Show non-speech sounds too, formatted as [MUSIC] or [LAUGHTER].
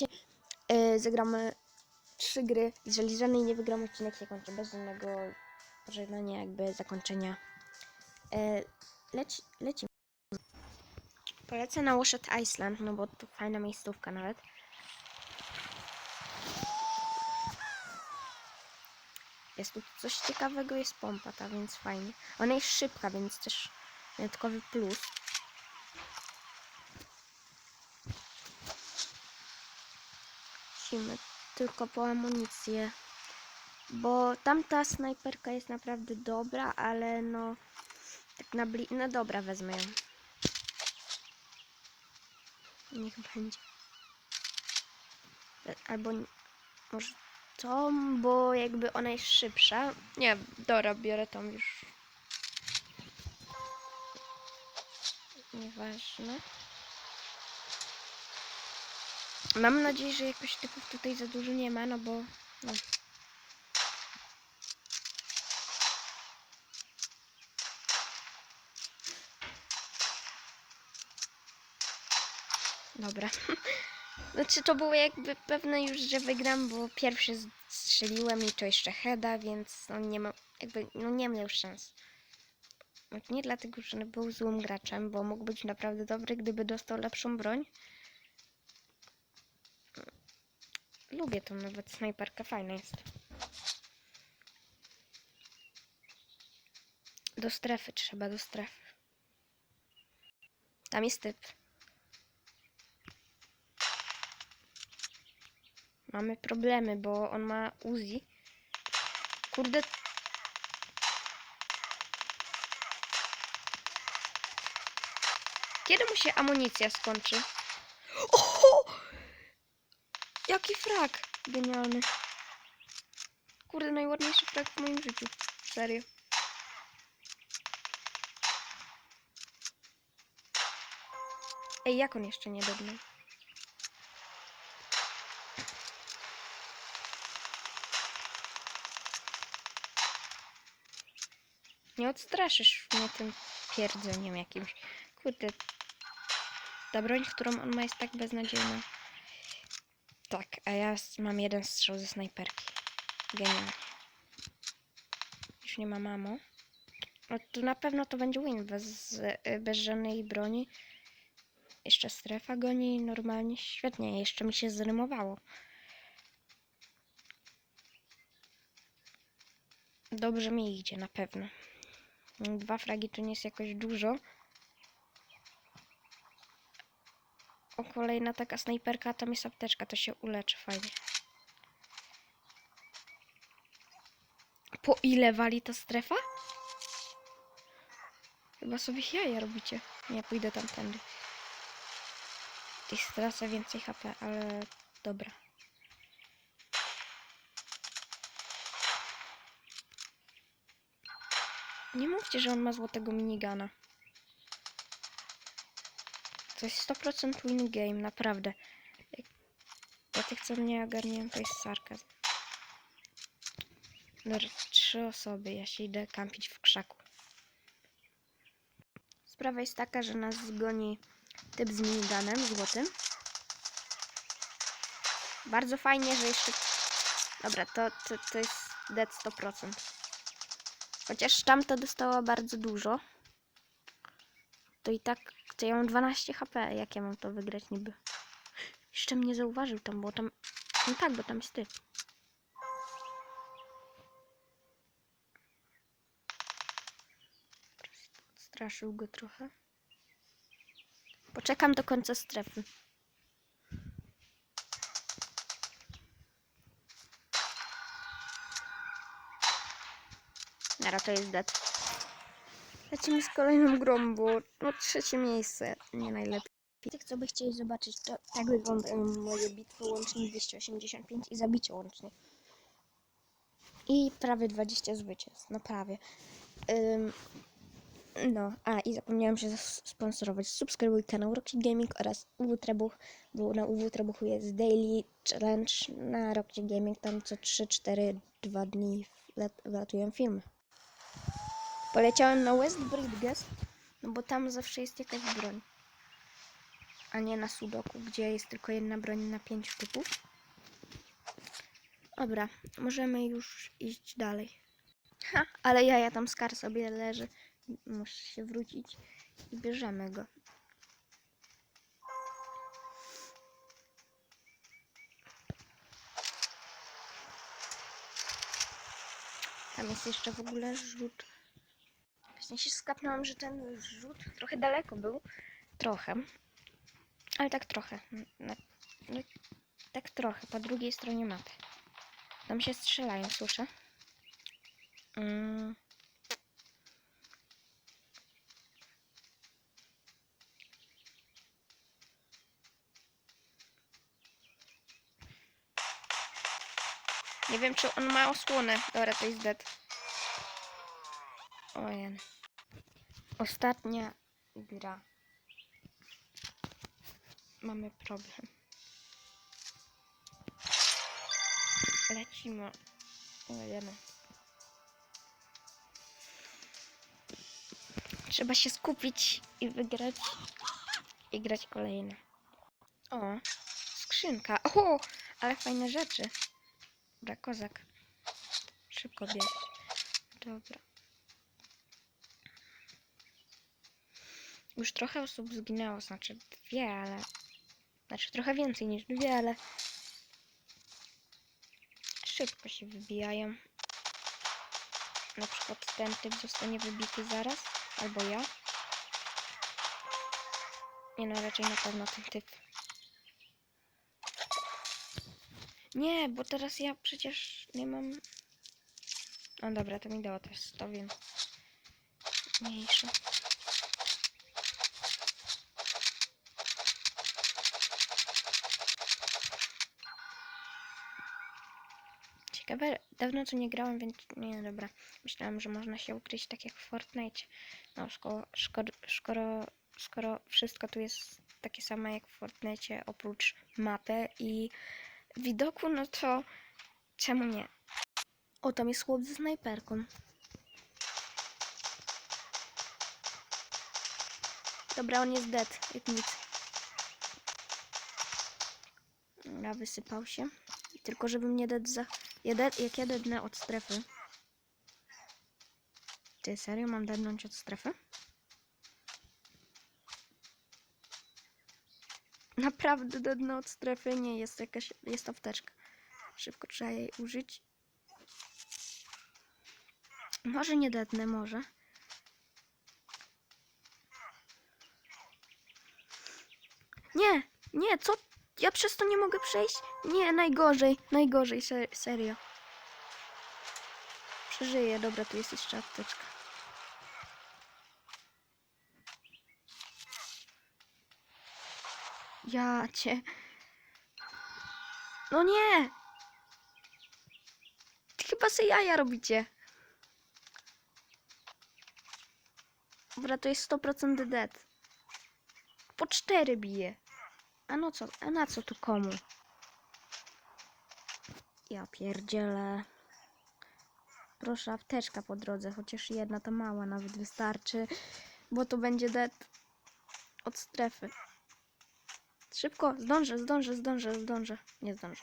Yy, zagramy trzy gry. Jeżeli żadnej nie wygram, odcinek się kończy bez żadnego pożegnania, jakby zakończenia. Yy, leci, lecimy. Polecę na Washed Iceland, no bo to fajna miejscówka nawet. Jest tu coś ciekawego, jest pompa ta, więc fajnie. Ona jest szybka, więc też dodatkowy plus. Tylko po amunicję. Bo tamta snajperka jest naprawdę dobra, ale no... Tak na bli... No dobra, wezmę ją. Niech będzie. E, Albo... Może tą, bo jakby ona jest szybsza. Nie, dobra, biorę tą już. Nieważne. Mam nadzieję, że jakoś typów tutaj za dużo nie ma, no bo... No. Dobra. [LAUGHS] Znaczy to było jakby pewne już, że wygram, bo pierwszy strzeliłem i to jeszcze heada, więc on nie ma, jakby, no nie miał szans. Znaczy Nie dlatego, że był złym graczem, bo mógł być naprawdę dobry, gdyby dostał lepszą broń. Lubię tą nawet snajperkę, fajna jest. Do strefy trzeba, do strefy. Tam jest typ. Mamy problemy, bo on ma Uzi. Kurde. Kiedy mu się amunicja skończy? Oho! Jaki frak! Genialny. Kurde, najładniejszy frak w moim życiu. Serio. Ej, jak on jeszcze nie dognął? Nie odstraszysz mnie tym pierdzeniem jakimś. Kurde. Ta broń, którą on ma jest tak beznadziejna. Tak, a ja mam jeden strzał ze snajperki. Genialnie. Już nie ma mamo. No to na pewno to będzie win bez, bez żadnej broni. Jeszcze strefa goni normalnie. Świetnie, jeszcze mi się zrymowało. Dobrze mi idzie, na pewno. Dwa fragi to nie jest jakoś dużo. O, kolejna taka snajperka, tam jest apteczka, to się uleczy fajnie. Po ile wali ta strefa? Chyba sobie jaja robicie. Nie, pójdę tamtędy. Tej stracę więcej HP, ale dobra. Nie mówcie, że on ma złotego minigana. To jest 100% win game, naprawdę. Dla tych, co mnie ogarniają, to jest sarkazm. Dobra, trzy osoby, ja się idę kampić w krzaku. Sprawa jest taka, że nas zgoni typ z miniganem złotym. Bardzo fajnie, że jeszcze... Dobra, to, to, to jest dead 100%. Chociaż tamta dostała bardzo dużo. To i tak, to ja mam 12 HP. Jak ja mam to wygrać niby? Jeszcze mnie zauważył tam, bo tam... No tak, bo tam jest ty. Straszył go trochę. Poczekam do końca strefy. Nara to jest dead. Lecimy z kolejną grą, bo no trzecie miejsce, nie najlepiej. Tych, co by chcieli zobaczyć, to tak wyglądają moje bitwy łącznie 285 i zabicie łącznie. I prawie 20 zwycięstw, no prawie. Ym, no, a i zapomniałem się sponsorować. Subskrybuj kanał Rocky Gaming oraz UW Trebuch, bo na UW Trebuchu jest Daily Challenge na Rocky Gaming, tam co 3-4 2 dni wlat- wlatują filmy. Poleciałem na West Bridges, no bo tam zawsze jest jakaś broń. a nie na sudoku, gdzie jest tylko jedna broń na pięć typów. Dobra, możemy już iść dalej. Ha, ale jaja tam skar sobie leży. Muszę się wrócić i bierzemy go. Tam jest jeszcze w ogóle rzut. Się skapnąłem, że ten rzut trochę daleko był. Trochę. Ale tak trochę. Na, no, tak trochę, po drugiej stronie mapy. Tam się strzelają, słyszę. Mm. Nie wiem, czy on ma osłonę. Dobra, to jest dead. Ojej. Ostatnia gra. Mamy problem. Lecimy. Ojej. Trzeba się skupić i wygrać. I grać kolejne. O, skrzynka. O, ale fajne rzeczy. Dobra, kozak. Szybko bierz. Dobra. Już trochę osób zginęło, znaczy dwie, ale... Znaczy trochę więcej niż dwie, ale... Szybko się wybijają. Na przykład ten typ zostanie wybity zaraz, albo ja. Nie no, raczej na pewno ten typ. Nie, bo teraz ja przecież nie mam... No dobra, to mi dało też 100, więc... Mniejsze. Ciekawe, dawno tu nie grałem, więc nie, dobra. Myślałam, że można się ukryć tak jak w Fortnite. No, skoro, skoro, skoro, wszystko tu jest takie samo jak w Fortnite, oprócz mapy i widoku, no to czemu nie? O, tam jest chłop ze snajperką. Dobra, on jest dead, jak nic. Dobra, wysypał się. Tylko żebym nie dead za... Ja dead, jak ja dednę od strefy. Ty, serio mam dednąć od strefy? Naprawdę dednę od strefy? Nie, jest jakaś... Jest apteczka. Szybko trzeba jej użyć. Może nie dednę, może. Nie, nie, co? Ja przez to nie mogę przejść? Nie, najgorzej, najgorzej, se serio. Przeżyję, dobra, tu jest jeszcze apteczka. Ja cię. No nie! Chyba se jaja robicie. Dobra, to jest 100% dead. Po 4 bije. A no co, a na co tu komu? Ja pierdzielę. Proszę, apteczka po drodze, chociaż jedna to mała nawet wystarczy, bo to będzie dead od strefy. Szybko, zdążę, zdążę, zdążę, zdążę. Nie zdążę.